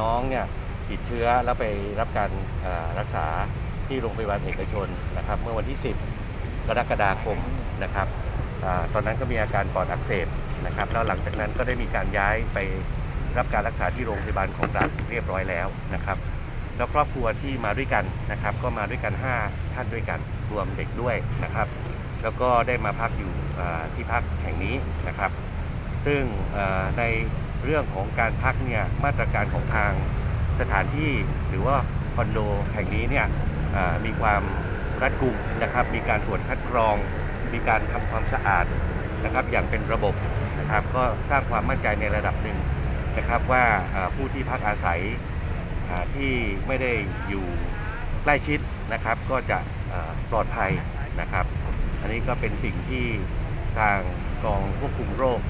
น้องเนี่ยติดเชื้อแล้วไปรับการรักษาที่โรงพยาบาลเอกชนนะครับ เมื่อวันที่ 10 กรกฎาคมนะครับอตอนนั้นก็มีอาการปอดอักเสบนะครับ แล้วหลังจากนั้นก็ได้มีการย้ายไปรับการรักษาที่โรงพยาบาลของรัฐเรียบร้อยแล้วนะครับ แล้วครอบครัวที่มาด้วยกันนะครับ ก็มาด้วยกัน 5 ท่านด้วยกันรวมเด็กด้วยนะครับ แล้วก็ได้มาพักอยู่ที่พักแห่งนี้นะครับ ซึ่งใน เรื่องของการพักเนี่ยมาตรการของทางสถานที่หรือว่าคอนโดแห่งนี้เนี่ยมีความรัดกุมนะครับ มีการตรวจคัดกรอง มีการทำความสะอาดนะครับอย่างเป็นระบบนะครับ ก็สร้างความมั่นใจในระดับหนึ่งนะครับว่าผู้ที่พักอาศัยที่ไม่ได้อยู่ใกล้ชิดนะครับ ก็จะปลอดภัยนะครับ อันนี้ก็เป็นสิ่งที่ทางกองควบคุมโรค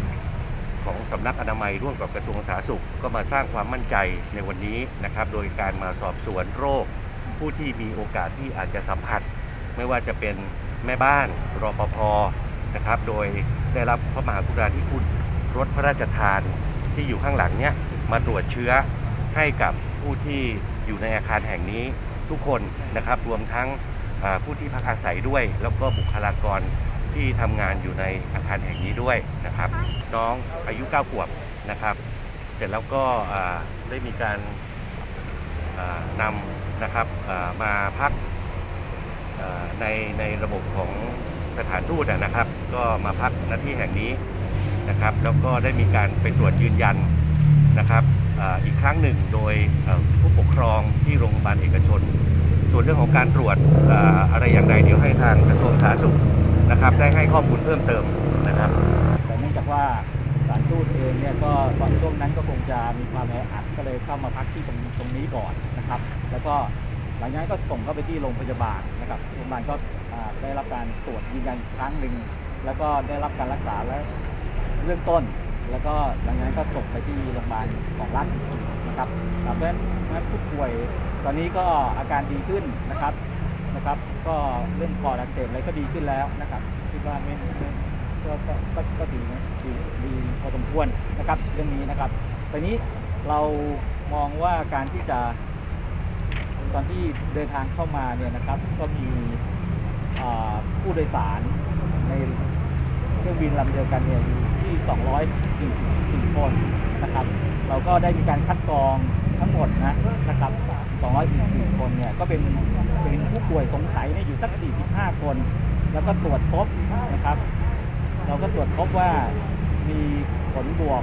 ของสำนักอนามัยร่วมกับกระทรวงสาธารณสุข ก็มาสร้างความมั่นใจในวันนี้นะครับ โดยการมาสอบสวนโรค ผู้ที่มีโอกาสที่อาจจะสัมผัส ไม่ว่าจะเป็นแม่บ้านรปภนะครับ โดยได้รับพระมหากรุณาธิคุณรถพระราชทานที่อยู่ข้างหลังเนี้ยมาตรวจเชื้อให้กับผู้ที่อยู่ในอาคารแห่งนี้ทุกคนนะครับรวมทั้งผู้ที่พักอาศัยด้วย แล้วก็บุคลากร ที่ทำงานอยู่ในอาคารแห่งนี้ด้วยนะครับ น้องอายุ9ขวบนะครับ เสร็จแล้วก็อ่าได้มีการอ่านำนะครับอ่ามาพักอ่าในในระบบของสถานทูตอะนะครับ ก็มาพักหน้าที่แห่งนี้นะครับ แล้วก็ได้มีการไปตรวจยืนยันนะครับอาอีกครั้งหนึ่งโดยเอ่อผู้ปกครองที่โรงพยาบาลเอกชน ส่วนเรื่องของการตรวจอ่าอะไรอย่างไรเดี๋ยวให้ทางกระทรวงสาธารณสุข นะครับ ได้ให้ข้อมูลเพิ่มเติมนะครับ แต่เนื่องจากว่าสารทูตเองเนี่ยก็ตอนช่วงนั้นก็คงจะมีความแออัดก็เลยเข้ามาพักที่ตรงตรงนี้ก่อนนะครับ แล้วก็หลังจากนั้นก็ส่งเข้าไปที่โรงพยาบาลนะครับโรงพยาบาลก็ได้รับการตรวจยืนยันครั้งหนึ่งแล้วก็ได้รับการรักษาและเรื่องต้น แล้วก็หลังจากนั้นก็ส่งไปที่โรงพยาบาลของรัฐนะครับเพราะฉะนั้นเพราะฉะนั้นผู้ป่วยตอนนี้ก็อาการดีขึ้นนะครับ นะครับ ก็เรื่องปอดอักเสบอะไรก็ดีขึ้นแล้วนะครับคิดว่าไม่ไม่ก็ก็ก็ดีนะดีดีพอสมควรนะครับเรื่องนี้นะครับตอนนี้เรามองว่าการที่จะตอนที่เดินทางเข้ามาเนี่ยนะครับ ก็มีผู้โดยสารในเครื่องบินลำเดียวกันเนี่ยอยู่ที่ 244 คนนะครับ เราก็ได้มีการคัดกรองทั้งหมดนะนะครับ 244 คนเนี่ยก็เป็นเป็นผู้ป่วยสงสัยเนี่ยอยู่สัก 45 คน แล้วก็ตรวจพบนะครับ เราก็ตรวจพบว่ามีผลบวก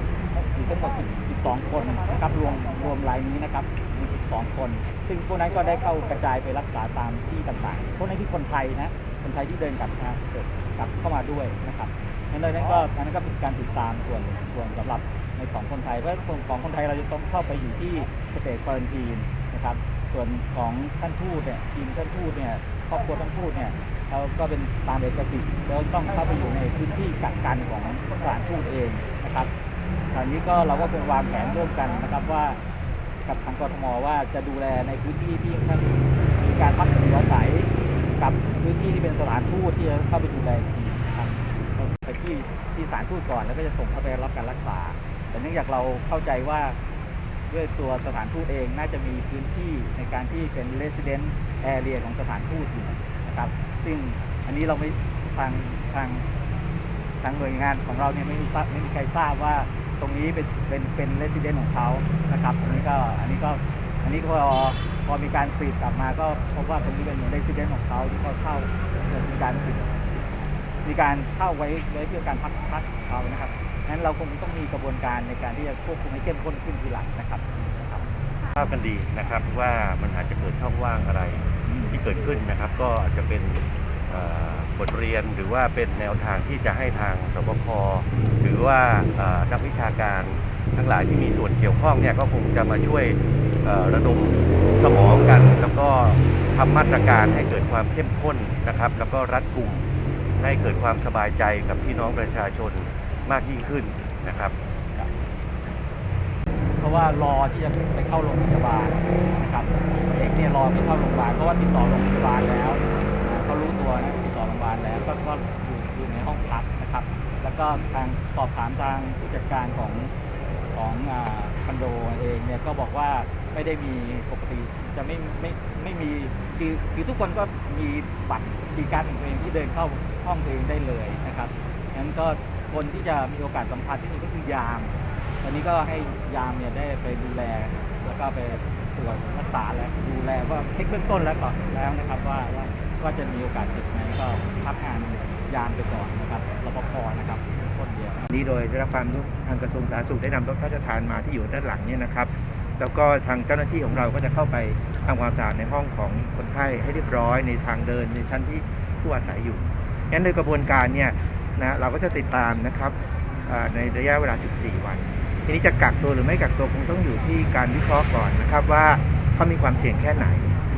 อยู่ทั้งหมด12 คนนะครับรวมรวมรายนี้นะครับมี12 คน ซึ่งพวกนั้นก็ได้เข้ากระจายไปรักษาตามที่ต่างๆพวกนั้นที่คนไทยนะคนไทยที่เดินกลับมาเกิดกลับเข้ามาด้วยนะครับนั่นเลยนั่นก็นนั้นก็เป็นการติดตามส่วนส่วนสำหรับ ในของคนไทยเพราะของคนไทยเราจะต้องเข้าไปอยู่ที่สเตจควอรันทีนนะครับ ส่วนของท่านทูตเนี่ยทีมท่านทูตเนี่ยครอบครัวท่านทูตเนี่ยเราก็เป็นตามเอกสิทธิ์เราต้องเข้าไปอยู่ในพื้นที่กักกันของสถานทูตเองนะครับตอนนี้ก็เราก็คงวางแผนร่วมกันนะครับว่ากับทางกทมว่าจะดูแลในพื้นที่ที่ท่านมีการพักอยู่อาศัยกับพื้นที่ที่เป็นสถานทูตที่จะเข้าไปดูแลอีกทีนะครับไปที่ที่สถานทูตก่อนแล้วก็จะส่งเข้าไปรับการรักษา แต่เนื่องจากเราเข้าใจว่าด้วยตัวสถานทูตเองน่าจะมีพื้นที่ในการที่เป็น resident area ของสถานทูตอยู่นะครับ ซึ่งอันนี้เราไม่ทางทางทางหน่วยงานของเราเนี่ยไม่มีทราบไม่มีใครทราบว่าตรงนี้เป็นเป็นเป็นเลส i เดนของเขานะครับอันนี้ก็อันนี้ก็อันนี้พอพอมีการสืบกลับมาก็พบว่าตรงนี้เป็นเลส i เดนของเขาที่เขาเช่ามีการมีการเช่าไว้ไว้เพื่อการพักพักเขานะครับ นั้นเราคงต้องมีกระบวนการในการที่จะควบคุมให้เข้มข้นขึ้นทีหลังนะครับนะครับทราบกันดีนะครับว่ามันอาจจะเกิดช่องว่างอะไรที่เกิดขึ้นนะครับ ก็อาจจะเป็นเอ่อบทเรียนหรือว่าเป็นแนวทางที่จะให้ทางสบคหรือว่าเอ่อนักวิชาการทั้งหลายที่มีส่วนเกี่ยวข้องเนี่ยก็คงจะมาช่วยเอ่อระดมสมองกัน แล้วก็ทำมาตรการให้เกิดความเข้มข้นนะครับ แล้วก็รัดกุมให้เกิดความสบายใจกับพี่น้องประชาชน มากยิ่งขึ้นนะครับ เพราะว่ารอที่จะไปเข้าโรงพยาบาลนะครับเด็กเนี่ยรอไม่เข้าโรงพยาบาลเพราะว่าติดต่อโรงพยาบาลแล้วเขารู้ตัวนะติดต่อโรงพยาบาลแล้วก็ก็อยู่อยู่ในห้องพักนะครับ แล้วก็ทางสอบถามทางผู้จัดการของของคอนโดเองเนี่ยก็บอกว่าไม่ได้มีปกติจะไม่ไม่ไม่มีคือคือทุกคนก็มีบัตรคีการของตัวเองที่เดินเข้าห้องตัวเองได้เลยนะครับงั้นก็ คนที่จะมีโอกาสสัมผัสที่สุดก็คือยามตอนนี้ก็ให้ยามเนี่ยได้ไปดูแล แล้วก็ไปตรวจรักษาและดูแลว่าเช็คเบื้องต้นแล้วก่อนแล้วนะครับว่าว่าว่าจะมีโอกาสติดไหมก็พักงานยามไปก่อนนะครับรปภนะครับคนเดียวนี้โดยได้รับความร่วมทางกระทรวงสาธารณสุขได้นำรถพระราชทานมาที่อยู่ด้านหลังเนี่ยนะครับ แล้วก็ทางเจ้าหน้าที่ของเราก็จะเข้าไปทำความสะอาดในห้องของคนไข้ให้เรียบร้อยในทางเดินในชั้นที่ผู้อาศัยอยู่งั้นโดยกระบวนการเนี่ย นะเราก็จะติดตามนะครับอ่าในระยะเวลา 14 วัน ทีนี้จะกักตัวหรือไม่กักตัวคงต้องอยู่ที่การวิเคราะห์ก่อนนะครับว่าเขามีความเสี่ยงแค่ไหน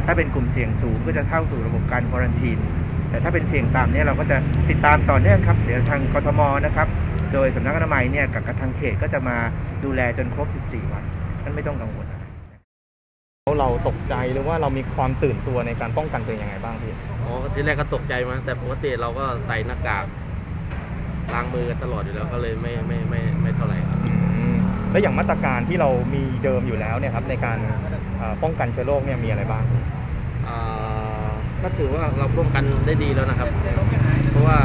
ถ้าเป็นกลุ่มเสี่ยงสูงก็จะเข้าสู่ระบบการควอรันทีนแต่ถ้าเป็นเสี่ยงต่ำเนี่ยเราก็จะติดตามต่อเนื่องครับเดี๋ยวทางกทมนะครับ โดยสำนักอนามัยเนี่ยกับทางเขตก็จะมาดูแลจนครบ 14 วันนั่นไม่ต้องกังวลอะไรเราตกใจหรือว่าเรามีความตื่นตัวในการป้องกันตัวเองยังไงบ้างพี่ อ๋อ ทีแรกก็ตกใจมา แต่ปกติเราก็ใส่หน้ากาก ล้างมือกันตลอดอยู่แล้วก็เลยไม่ไม่ไม่ไม่เท่าไหร่ครับ อืมแล้วอย่างมาตรการที่เรามีเดิมอยู่แล้วเนี่ยครับในการเอ่อป้องกันเชื้อโรคเนี่ยมีอะไรบ้าง อ่าก็ถือว่าเราป้องกันได้ดีแล้วนะครับ เพราะว่า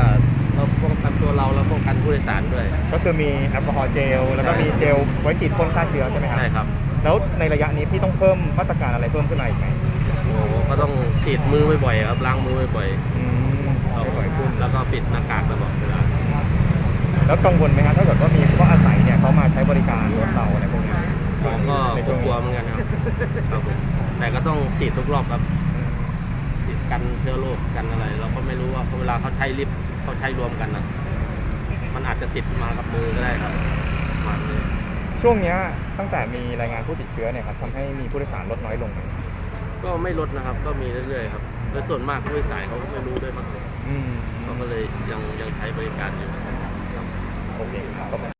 เราป้องกันตัวเราแล้วป้องกันผู้โดยสารด้วย ก็คือมีแอลกอฮอล์เจลแล้วก็มีเจลไว้ฉีดพ่นฆ่าเชื้อใช่ไหมครับ ใช่ครับแล้วในระยะนี้พี่ต้องเพิ่มมาตรการอะไรเพิ่มขึ้นมาอีกไหมโอ้โหก็ต้องฉีดมือบ่อยๆครับล้างมือบ่อยอืมๆเอาบ่อยขึ้นแล้วก็ปิดหน้ากากตลอดเวลา แล้วกังวลไหมครับถ้าเกิดว่ามีผู้อาศัยเนี่ยเขามาใช้บริการรถเราอะไรพวกนี้ผมก็ในช่วงกลันี้วเหมือนกันครับครับผมแต่ก็ต้องฉีดทุกรอบครับฉีดกันเชื้อโรคกันอะไร เราก็ไม่รู้ว่าเวลาเขาใช้ลิฟต์เขาใช้รวมกันนะมันอาจจะติดมากับมือก็ได้ครับประมาณนี้ช่วงเนี้ยตั้งแต่มีรายงานผู้ติดเชื้อเนี่ยครับทำให้มีผู้โดยสารลดน้อยลงไหมก็ไม่ลดนะครับ ก็มีเรื่อยๆครับโดยส่วนมากผู้โดยสารเขาก็ไม่รู้ด้วยมั้งอืม เขาก็เลยยังยังใช้บริการอยู่ โอเคครับ